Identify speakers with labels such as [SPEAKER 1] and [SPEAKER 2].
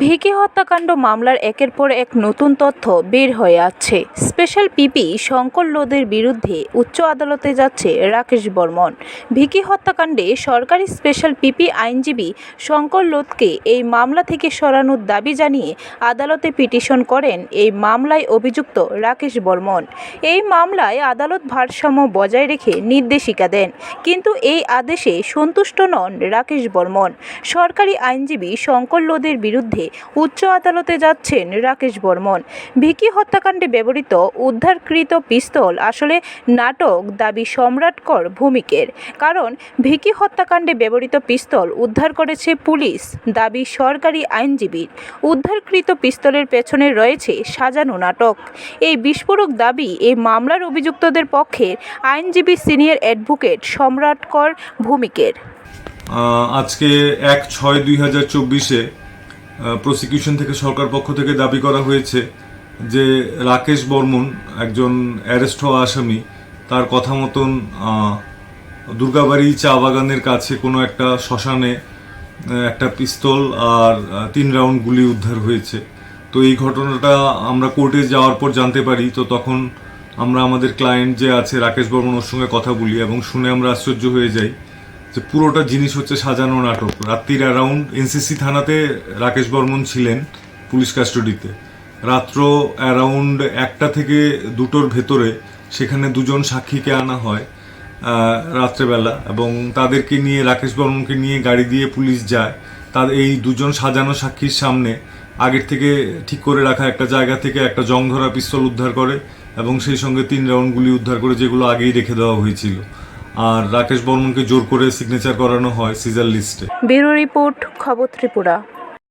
[SPEAKER 1] ভিকি হত্যাকাণ্ড মামলার একের পর এক নতুন তথ্য বের হয়ে আছে স্পেশাল পিপি শঙ্কর লোদের বিরুদ্ধে উচ্চ আদালতে যাচ্ছে রাকেশ বর্মন। ভিকি হত্যাকাণ্ডে সরকারি স্পেশাল পিপি আইনজীবী শঙ্কর লোদকে এই মামলা থেকে সরানোর দাবি জানিয়ে আদালতে পিটিশন করেন এই মামলায় অভিযুক্ত রাকেশ বর্মন। এই মামলায় আদালত ভারসাম্য বজায় রেখে নির্দেশিকা দেন, কিন্তু এই আদেশে সন্তুষ্ট নন রাকেশ বর্মন। সরকারি আইনজীবী শঙ্কর লোদের বিরুদ্ধে উচ্চ আদালতে যাচ্ছেন রাকেশ বর্মন। ভিকি হত্যাকাণ্ডে ব্যবহৃত উদ্ধারকৃত পিস্তল আসলে নাটক দাবি সম্রাটকর ভূমিকের। কারণ ভিকি হত্যাকাণ্ডে ব্যবহৃত পিস্তল উদ্ধার করেছে পুলিশ, দাবি সরকারি আইনজীবীর। উদ্ধারকৃত পিস্তলের পেছনে রয়েছে সাজানো নাটক। এই বিস্ফোরক দাবি এই মামলার অভিযুক্তদের পক্ষে আইনজীবী সিনিয়র অ্যাডভোকেট সম্রাটকর ভূমিকের।
[SPEAKER 2] আজকে এক ছয় দুই হাজার চব্বিশে প্রসিকিউশন থেকে সরকার পক্ষ থেকে দাবি করা হয়েছে যে রাকেশ বর্মন একজন অ্যারেস্ট হওয়া আসামি, তার কথা মতন দুর্গাবাড়ি চা বাগানের কাছে কোনো একটা শ্মশানে একটা পিস্তল আর তিন রাউন্ড গুলি উদ্ধার হয়েছে। তো এই ঘটনাটা আমরা কোর্টে যাওয়ার পর জানতে পারি, তো তখন আমরা আমাদের ক্লায়েন্ট যে আছে রাকেশ বর্মন ওর সঙ্গে কথা বলি এবং শুনে আমরা আশ্চর্য হয়ে যাই যে পুরোটা জিনিস হচ্ছে সাজানো নাটক। রাত্রির অ্যারাউন্ড এনসিসি থানাতে রাকেশ বর্মন ছিলেন পুলিশ কাস্টডিতে রাত্র অ্যারাউন্ড একটা থেকে দুটোর ভেতরে সেখানে দুজন সাক্ষীকে আনা হয় রাত্রেবেলা এবং তাদেরকে নিয়ে, রাকেশ বর্মনকে নিয়ে গাড়ি দিয়ে পুলিশ যায়। তার এই দুজন সাজানো সাক্ষীর সামনে আগের থেকে ঠিক করে রাখা একটা জায়গা থেকে একটা জং ধরা পিস্তল উদ্ধার করে এবং সেই সঙ্গে তিন রাউন্ড গুলি উদ্ধার করে যেগুলো আগেই রেখে দেওয়া হয়েছিল। আর রাকেশ বর্মনকে জোর করে সিগনেচার করানো হয় সিজার লিস্টে
[SPEAKER 1] ব্যুরো রিপোর্ট খবর ত্রিপুরা।